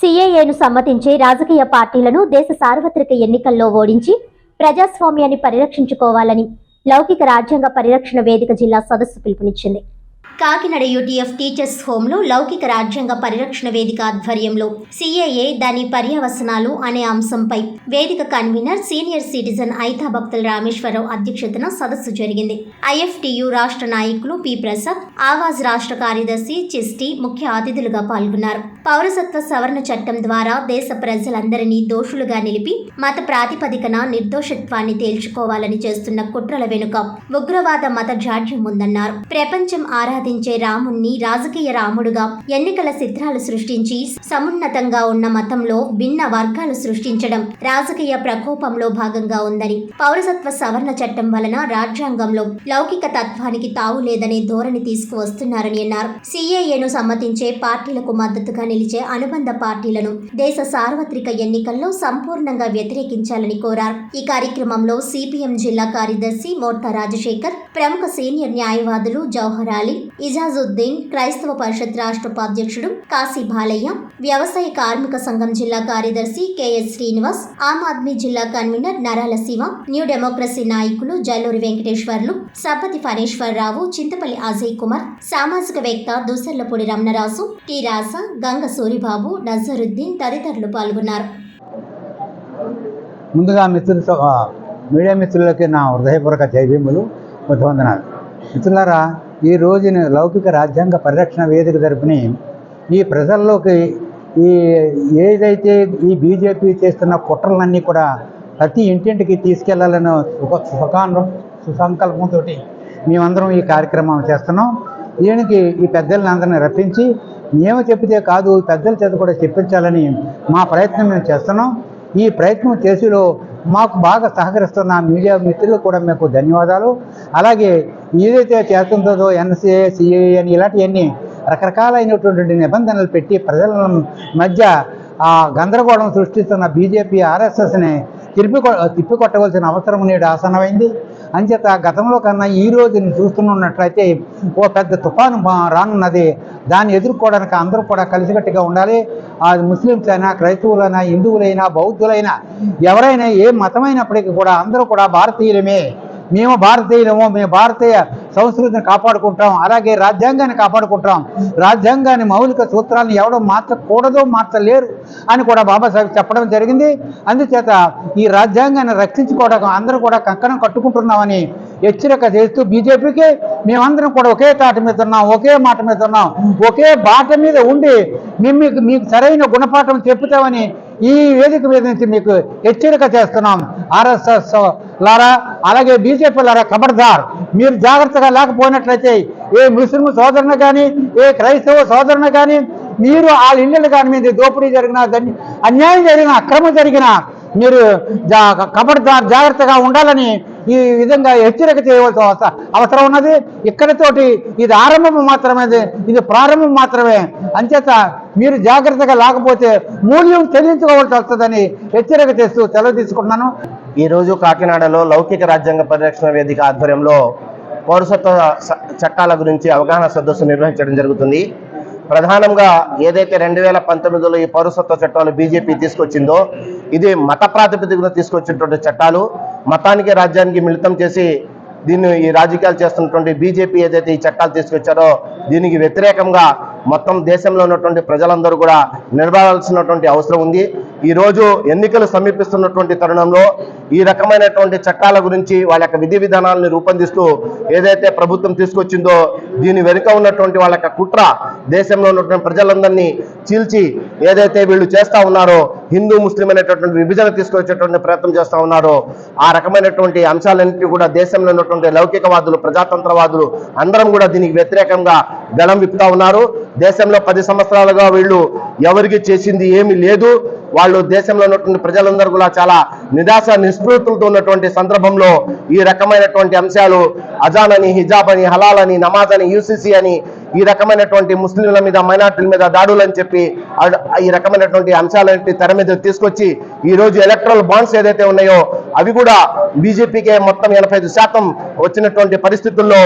సీఏఏను సమ్మతించే రాజకీయ పార్టీలను దేశ సార్వత్రిక ఎన్నికల్లో ఓడించి ప్రజాస్వామ్యాన్ని పరిరక్షించుకోవాలని లౌకిక రాజ్యాంగ పరిరక్షణ వేదిక జిల్లా సదస్సు పిలుపునిచ్చింది. కాకినాడ యూటీఎఫ్ టీచర్స్ హోంలో లౌకిక రాజ్యాంగ పరిరక్షణ వేదిక ఆధ్వర్యంలో సిఏఏ దాని పర్యవసనాలు అనే అంశంపై వేదిక కన్వీనర్ సీనియర్ సిటిజన్ ఐతా భక్తుల రామేశ్వరరావు అధ్యక్షతన సదస్సు జరిగింది. ఐఎఫ్టియు రాష్ట్ర నాయకులు పి. ప్రసాద్ ఆవాజ్ రాష్ట్ర కార్యదర్శి చిస్టి ముఖ్య అతిథులుగా పాల్గొన్నారు. పౌరసత్వ సవరణ చట్టం ద్వారా దేశ ప్రజలందరినీ దోషులుగా నిలిపి మత ప్రాతిపదికన నిర్దోషత్వాన్ని తేల్చుకోవాలని చేస్తున్న కుట్రల వెనుక ఉగ్రవాద మత జాడ్యం ఉందన్నారు. ప్రపంచం ఆరాధించే రాముణ్ణి రాజకీయ రాముడుగా ఎన్నికల చిత్రాలు సృష్టించి సమున్నతంగా ఉన్న మతంలో భిన్న వర్గాలు సృష్టించడం రాజకీయ ప్రకోపంలో భాగంగా ఉందని పౌరసత్వ సవరణ చట్టం వలన రాజ్యాంగంలో లౌకిక తత్వానికి తావు లేదనే ధోరణి తీసుకువస్తున్నారని అన్నారు. సిఏఏను సమ్మతించే పార్టీలకు మద్దతుగా నిలిచే అనుబంధ పార్టీలను దేశ సార్వత్రిక ఎన్నికల్లో సంపూర్ణంగా వ్యతిరేకించాలని కోరారు. ఈ కార్యక్రమంలో సిపిఎం జిల్లా కార్యదర్శి మోర్తా రాజశేఖర్ ప్రముఖ సీనియర్ న్యాయవాదులు జవహర్ అలీ ఇజాజుద్దీన్ క్రైస్తవ పరిషత్ రాష్ట్ర ఉపాధ్యక్షుడు కాశీ బాలయ్య వ్యవసాయ కార్మిక సంఘం జిల్లా కార్యదర్శి కెఎస్ శ్రీనివాస్ ఆమ్ ఆద్మీ జిల్లా కన్వీనర్ నరాల శివ న్యూ డెమోక్రసీ నాయకులు జల్లూరి వెంకటేశ్వర్లు సబ్బతి ఫణేశ్వరరావు చింతపల్లి అజయ్ కుమార్ సామాజిక వేత్త దుసర్లపూడి రమణరాజు టి రాస గంగ సూరిబాబు నజరుద్దీన్ తదితరులు పాల్గొన్నారు. ముందుగా మిత్రులతో మీడియా మిత్రులకి నా హృదయపూర్వక జైభీములు వందనాలు మిత్రులారా ఈ రోజున లౌకిక రాజ్యాంగ పరిరక్షణ వేదిక తరపున ఈ ప్రజల్లోకి ఈ ఏదైతే ఈ బీజేపీ చేస్తున్న కుట్రలన్నీ కూడా ప్రతి ఇంటింటికి తీసుకెళ్ళాలని సుఖ సుఖాను సుసంకల్పంతో మేమందరం ఈ కార్యక్రమం చేస్తున్నాం. దీనికి ఈ పెద్దల్ని అందరిని రప్పించి మేము చెప్తే కాదు పెద్దల చేత కూడా చెప్పించాలని మా ప్రయత్నం మేము చేస్తున్నాం. ఈ ప్రయత్నం చేసిలో మాకు బాగా సహకరిస్తున్న మీడియా మిత్రులు కూడా మీకు ధన్యవాదాలు. అలాగే ఏదైతే చేస్తుందో ఎన్సీఏ సిఏ అని ఇలాంటివన్నీ రకరకాలైనటువంటి నిబంధనలు పెట్టి ప్రజల మధ్య ఆ గందరగోళం సృష్టిస్తున్న బీజేపీ ఆర్ఎస్ఎస్ని తిరిపి తిప్పికొట్టవలసిన అవసరం నేడు ఆసనమైంది అంచేత గతంలో కన్నా ఈ రోజు చూస్తున్నట్లయితే ఓ పెద్ద తుఫాను రానున్నది. దాన్ని ఎదుర్కోవడానికి అందరూ కూడా కలిసికట్టుగా ఉండాలి. అది ముస్లింస్ అయినా క్రైస్తవులైనా హిందువులైనా బౌద్ధులైనా ఎవరైనా ఏ మతమైనప్పటికీ కూడా అందరూ కూడా భారతీయులమే. మేము భారతీయులము మేము భారతీయ సంస్కృతిని కాపాడుకుంటాం అలాగే రాజ్యాంగాన్ని కాపాడుకుంటాం. రాజ్యాంగాన్ని మౌలిక సూత్రాలను ఎవడం మార్చకూడదు మార్చలేరు అని కూడా బాబాసాహెబ్ చెప్పడం జరిగింది. అందుచేత ఈ రాజ్యాంగాన్ని రక్షించుకోవడం అందరూ కూడా కంకణం కట్టుకుంటున్నామని హెచ్చరిక చేస్తూ బీజేపీకి మేమందరం కూడా ఒకే తాట మీద ఉన్నాం ఒకే మాట మీద ఉన్నాం ఒకే బాట మీద ఉండి మేము మీకు మీకు సరైన గుణపాఠం చెప్తామని ఈ వేదిక మీద నుంచి మీకు హెచ్చరిక చేస్తున్నాం. ఆర్ఎస్ఎస్ లారా అలాగే బీజేపీ లారా ఖబర్దార్ మీరు జాగ్రత్తగా లేకపోయినట్లయితే ఏ ముస్లిం సోదరుని కానీ ఏ క్రైస్తవ సోదరుని కానీ మీరు వాళ్ళ ఇళ్ళు కానీ మీద దోపిడీ జరిగినా అన్యాయం జరిగినా అక్రమం జరిగినా మీరు జా జాగ్రత్తగా ఉండాలని ఈ విధంగా హెచ్చరిక చేయవలసిన అవసరం ఉన్నది. ఇక్కడతోటి ఇది ఆరంభం మాత్రమే ఇది ప్రారంభం మాత్రమే. అంచేత మీరు జాగ్రత్తగా లేకపోతే మూల్యం చెల్లించుకోవాల్సి వస్తుందని హెచ్చరిక చేస్తూ సెలవు తీసుకుంటున్నాను. ఈరోజు కాకినాడలో లౌకిక రాజ్యాంగ పరిరక్షణ వేదిక ఆధ్వర్యంలో పౌరసత్వ చట్టాల గురించి అవగాహన సదస్సు నిర్వహించడం జరుగుతుంది. ప్రధానంగా ఏదైతే రెండు వేల పంతొమ్మిదిలో ఈ పౌరసత్వ చట్టాలు బీజేపీ తీసుకొచ్చిందో ఇది మత ప్రాతిపదికన తీసుకొచ్చినటువంటి చట్టాలు మతానికి రాజ్యానికి మిళితం చేసి దీన్ని ఈ రాజకీయాలు చేస్తున్నటువంటి బీజేపీ ఏదైతే ఈ చట్టాలు తీసుకొచ్చారో దీనికి వ్యతిరేకంగా మొత్తం దేశంలో ఉన్నటువంటి ప్రజలందరూ కూడా నిలబడాల్సినటువంటి అవసరం ఉంది. ఈ రోజు ఎన్నికలు సమీపిస్తున్నటువంటి తరుణంలో ఈ రకమైనటువంటి చట్టాల గురించి వాళ్ళ యొక్క విధి విధానాలను రూపొందిస్తూ ఏదైతే ప్రభుత్వం తీసుకొచ్చిందో దీని వెనుక ఉన్నటువంటి వాళ్ళ యొక్క కుట్ర దేశంలో ఉన్నటువంటి ప్రజలందరినీ చీల్చి ఏదైతే వీళ్ళు చేస్తా ఉన్నారో హిందూ ముస్లిం అనేటటువంటి విభజన తీసుకొచ్చేటువంటి ప్రయత్నం చేస్తూ ఉన్నారో ఆ రకమైనటువంటి అంశాలన్నింటినీ కూడా దేశంలో ఉన్నటువంటి లౌకికవాదులు ప్రజాతంత్రవాదులు అందరం కూడా దీనికి వ్యతిరేకంగా గళం విప్పుతా ఉన్నారు. దేశంలో పది సంవత్సరాలుగా వీళ్ళు ఎవరికి చేసింది ఏమీ లేదు. వాళ్ళు దేశంలో ఉన్నటువంటి ప్రజలందరూ కూడా చాలా నిరాశ నిస్పృతులతో ఉన్నటువంటి సందర్భంలో ఈ రకమైనటువంటి అంశాలు అజాన్ అని హిజాబ్ అని హలాల్ అని నమాజ్ అని యూసీసీ అని ఈ రకమైనటువంటి ముస్లింల మీద మైనార్టీల మీద దాడులు అని చెప్పి ఈ రకమైనటువంటి అంశాలన్నింటి తెర మీద తీసుకొచ్చి ఈ రోజు ఎలక్ట్రల్ బాండ్స్ ఏదైతే ఉన్నాయో అవి కూడా బీజేపీకే మొత్తం ఎనభై శాతం వచ్చినటువంటి పరిస్థితుల్లో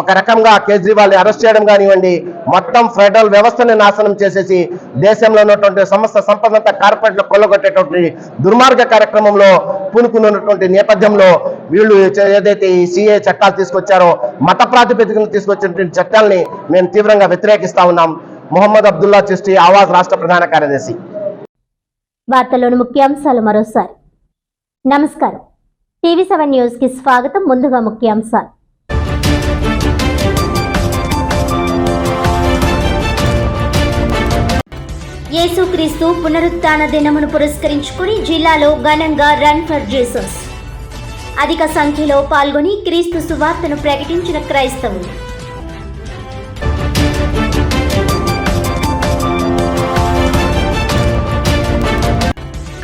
ఒక రకంగా కేజ్రీవాల్ అరెస్ట్ చేయడం కానివ్వండి మొత్తం ఫెడరల్ వ్యవస్థని నాశనం చేసేసి దేశంలో ఉన్నటువంటి సమస్త సంపదంతా కార్పొరేట్లు కొల్లగొట్టేటువంటి దుర్మార్గ కార్యక్రమంలో పూనుకున్నటువంటి నేపథ్యంలో వీళ్ళు ఏదైతే ఈ సిఏ చట్టాలు తీసుకొచ్చారో మత ప్రాతిపదికన తీసుకొచ్చినటువంటి చట్టాలని మేము తీవ్రంగా వ్యతిరేకిస్తా ఉన్నాం. మొహమ్మద్ అబ్దుల్లా చిస్టి ఆవాజ్ రాష్ట్ర ప్రధాన కార్యదర్శి. వార్తల్లోని ముఖ్యాంశాలు మరోసారి. నమస్కారం. టీవీ సెవెన్ న్యూస్కి స్వాగతం. ముందుగా ముఖ్యాంశాలు. యేసుక్రీస్తు పునరుత్థాన దినమును పురస్కరించుకుని జిల్లాలో ఘనంగా రన్ ఫర్ జీసస్. అధిక సంఖ్యలో పాల్గొని క్రీస్తు సువార్తను ప్రకటించిన క్రైస్తవులు.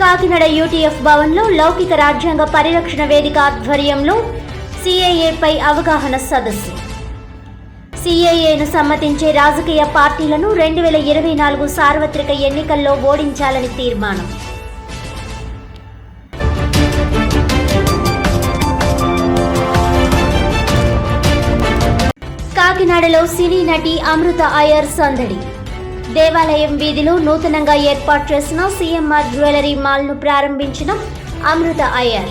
కాకినాడ యూటీఎఫ్ భవన్లో లౌకిక రాజ్యాంగ పరిరక్షణ వేదిక ఆధ్వర్యంలో సిఏఏపై అవగాహన సదస్సు. సిఏఏను సమ్మతించే రాజకీయ పార్టీలను రెండు వేల ఇరవై నాలుగు సార్వత్రిక ఎన్నికల్లో ఓడించాలని తీర్మానం. కాకినాడలో సినీ నటి అమృత అయ్యర్ సందడి. దేవాలయం వీధిలో నూతనంగా ఏర్పాటు చేసిన సీఎంఆర్ జ్యువెలరీ మాల్ను ప్రారంభించిన అమృత అయ్యర్.